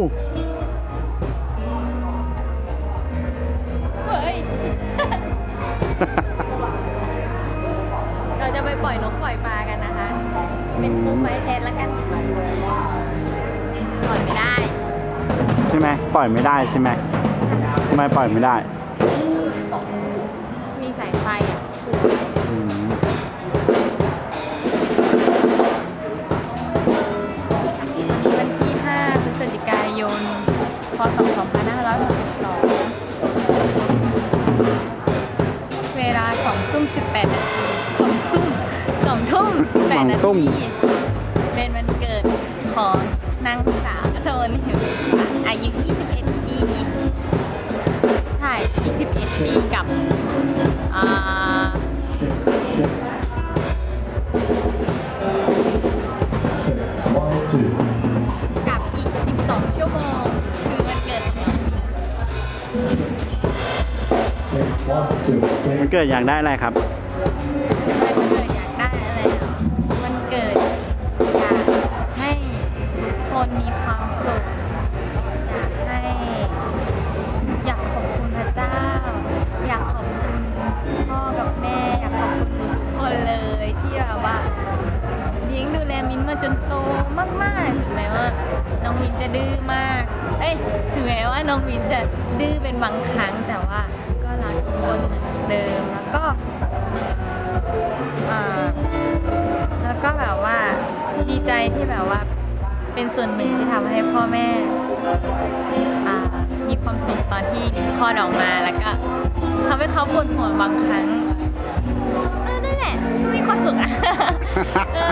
เราจะไปปล่อยนกปล่อยปากันนะคะ เป็นคู่ไฟแทนแล้วกัน ปล่อยไม่ได้ ใช่ไหมปล่อยไม่ได้ใช่ไหมทำไมปล่อยไม่ได้ มีสายไฟอะ ยนพศ 2562 เวลา2ทุ่ม18นาที2ทุ่ม2ทุ่ม8นาทีเป็นวันเกิดของนางสาวโทนหิวอายุ 21 ปีใช่21 ปีกับอ่ากับอีก 12 ชั่วโมงคือวันเกิดของน้องมันเกิดอยากได้อะไรครับ วันเกิดอยากได้อะไรเหรอวันเกิดอยากให้ทุกคนมีความสุข อยากให้ อยากขอบคุณพระเจ้า อยากขอบคุณพ่อกับแม่ อยากขอบคุณทุกคนเลยที่แบบว่าเลี้ยงดูแลมินมาจนโตมากๆถึงแม้ว่าน้อง มินจะดื้อมาก เอ้ย ถึงแม้ว่าน้องมินจะดื้อเป็นบางครั้งแต่ว่าก็รักทุกคนเหมือนเดิม แล้วก็แล้วก็แบบว่าดีใจที่แบบว่าเป็นส่วนหนึ่งที่ทำให้พ่อแม่มีความสุขตอนที่คลอดออกมาแล้วก็ทำให้เขาปวดหัวบางครั้งเออนั่นแหละมีความสุขอะ